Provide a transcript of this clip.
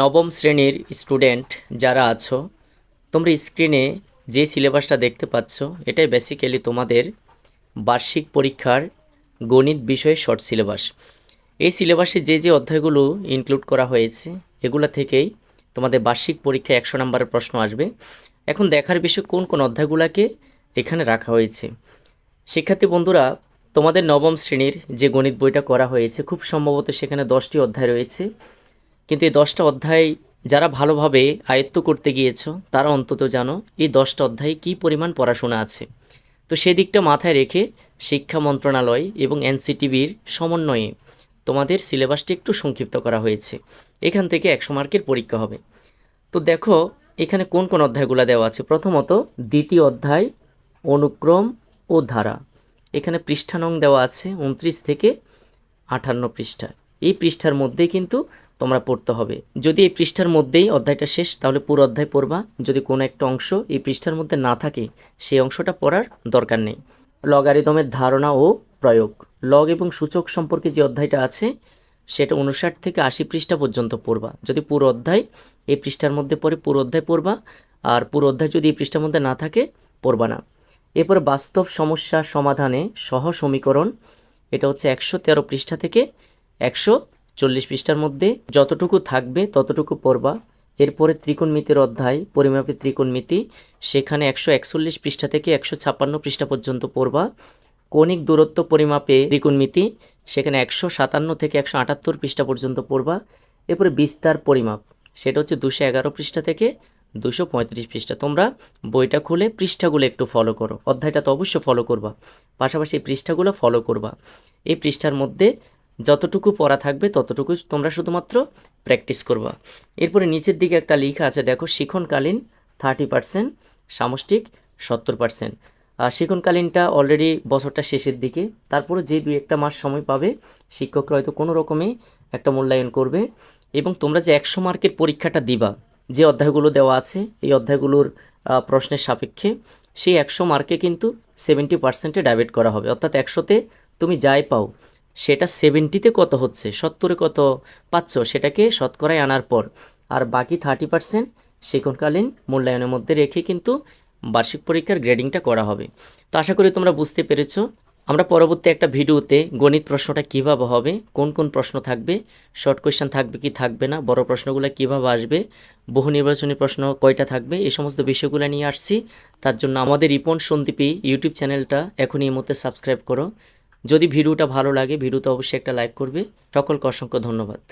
নবম শ্রেণির স্টুডেন্ট যারা আছো, তোমরা স্ক্রিনে যে সিলেবাসটা দেখতে পাচ্ছ, এটাই বেসিক্যালি তোমাদের বার্ষিক পরীক্ষার গণিত বিষয়ে শর্ট সিলেবাস এই সিলেবাসে যে যে অধ্যায়গুলো ইনক্লুড করা হয়েছে, এগুলো থেকেই তোমাদের বার্ষিক পরীক্ষায় একশো নম্বরের প্রশ্ন আসবে। এখন দেখার বিষয় কোন কোন অধ্যায়গুলোকে এখানে রাখা হয়েছে। শিক্ষার্থী বন্ধুরা, তোমাদের নবম শ্রেণির যে গণিত বইটা করা হয়েছে, খুব সম্ভবত সেখানে দশটি অধ্যায় রয়েছে। কিন্তু এই দশটা অধ্যায় যারা ভালোভাবে আয়ত্ত করতে গিয়েছ, তারা অন্তত জানো এই দশটা অধ্যায়ে কী পরিমাণ পড়াশোনা আছে। তো সেদিকটা মাথায় রেখে শিক্ষা মন্ত্রণালয় এবং এনসিটিভির সমন্বয়ে তোমাদের সিলেবাসটি একটু সংক্ষিপ্ত করা হয়েছে। এখান থেকে একশো মার্কের পরীক্ষা হবে। তো দেখো, এখানে কোন কোন অধ্যায়গুলো দেওয়া আছে? প্রথমত, দ্বিতীয় অধ্যায়, অনুক্রম ও ধারা। এখানে পৃষ্ঠানং দেওয়া আছে, উনত্রিশ থেকে আটান্ন পৃষ্ঠা। এই পৃষ্ঠার মধ্যেই কিন্তু তোমরা পড়তে হবে। যদি এই পৃষ্ঠার মধ্যেই অধ্যায়টা শেষ, তাহলে পুরো অধ্যায় পড়বা। যদি কোনো একটা অংশ এই পৃষ্ঠার মধ্যে না থাকে, সেই অংশটা পড়ার দরকার নেই। লগারিদমের ধারণা ও প্রয়োগ। লগ এবং সূচক সম্পর্কে যে অধ্যায়টা আছে, সেটা উনষাট থেকে আশি পৃষ্ঠা পর্যন্ত পড়বা। যদি পুরো অধ্যায় এই পৃষ্ঠার মধ্যে পড়ে, পুরো অধ্যায় পড়বা। আর পুরো অধ্যায় যদি এই পৃষ্ঠার মধ্যে না থাকে, পড়বা না। এরপর বাস্তব সমস্যা সমাধানে সহ সমীকরণ এটা হচ্ছে একশো তেরো পৃষ্ঠা থেকে একশো চল্লিশ পৃষ্ঠার মধ্যে যতটুকু থাকবে ততটুকু পড়বা। এরপরে ত্রিকোণমিতির অধ্যায়, পরিমাপের ত্রিকোণমিতি, সেখানে একশো একচল্লিশ পৃষ্ঠা থেকে একশো ছাপ্পান্ন পৃষ্ঠা পর্যন্ত পড়বা। কৌণিক দূরত্ব পরিমাপে ত্রিকোণমিতি, সেখানে একশো সাতান্ন থেকে একশো আটাত্তর পৃষ্ঠা পর্যন্ত পড়বা। এরপরে বিস্তার পরিমাপ, সেটা হচ্ছে দুশো এগারো পৃষ্ঠা থেকে দুশো পঁয়ত্রিশ পৃষ্ঠা। তোমরা বইটা খুলে পৃষ্ঠাগুলো একটু ফলো করো, অধ্যায়টা তো অবশ্যই ফলো করবা। পাশাপাশি পৃষ্ঠাগুলো ফলো করবা। এই পৃষ্ঠার মধ্যে যতটুকু পড়া থাকবে ততটুকু তোমরা শুধুমাত্র প্র্যাকটিস করবা। এরপরে নিচের দিকে একটা লেখা আছে, দেখো, শিখনকালীন থার্টি পার্সেন্ট সামষ্টিক সত্তর পার্সেন্ট শিখনকালীনটা অলরেডি বছরটা শেষের দিকে। তারপরে যে দুই একটা মাস সময় পাবে, শিক্ষকরা হয়তো কোনো রকমে একটা মূল্যায়ন করবে। এবং তোমরা যে একশো মার্কের পরীক্ষাটা দিবা, যে অধ্যায়গুলো দেওয়া আছে, এই অধ্যায়গুলোর প্রশ্নের সাপেক্ষে, সেই একশো মার্কে কিন্তু সেভেন্টি পার্সেন্টে ডাইভেট করা হবে। অর্থাৎ একশোতে তুমি যাই পাও সেটা সেভেন্টিতে কত হচ্ছে? সত্তরে কত? পাচ্ছ সেটাকে শতকরায় আনার পর। আর বাকি থার্টি পার্সেন্ট সেখানকালীন মূল্যায়নের মধ্যে রেখে কিন্তু বার্ষিক পরীক্ষার গ্রেডিংটা করা হবে। তো আশা করি তোমরা বুঝতে পেরেছ। আমরা পরবর্তী একটা ভিডিওতে গণিত প্রশ্নটা কীভাবে হবে, কোন কোন প্রশ্ন থাকবে শর্ট কোয়েশ্চেন থাকবে কি থাকবে না, বড় প্রশ্নগুলো কীভাবে আসবে, বহু নির্বাচনী প্রশ্ন কয়টা থাকবে, এই সমস্ত বিষয়গুলো নিয়ে আসছি। তার জন্য আমাদের রিপন সন্দীপী ইউটিউব চ্যানেলটা এখনই এই মুহূর্তে সাবস্ক্রাইব করো। যদি ভিডিওটা ভালো লাগে ভিডিওতে অবশ্যই একটা লাইক করবে। সকলকে অসংখ্য ধন্যবাদ।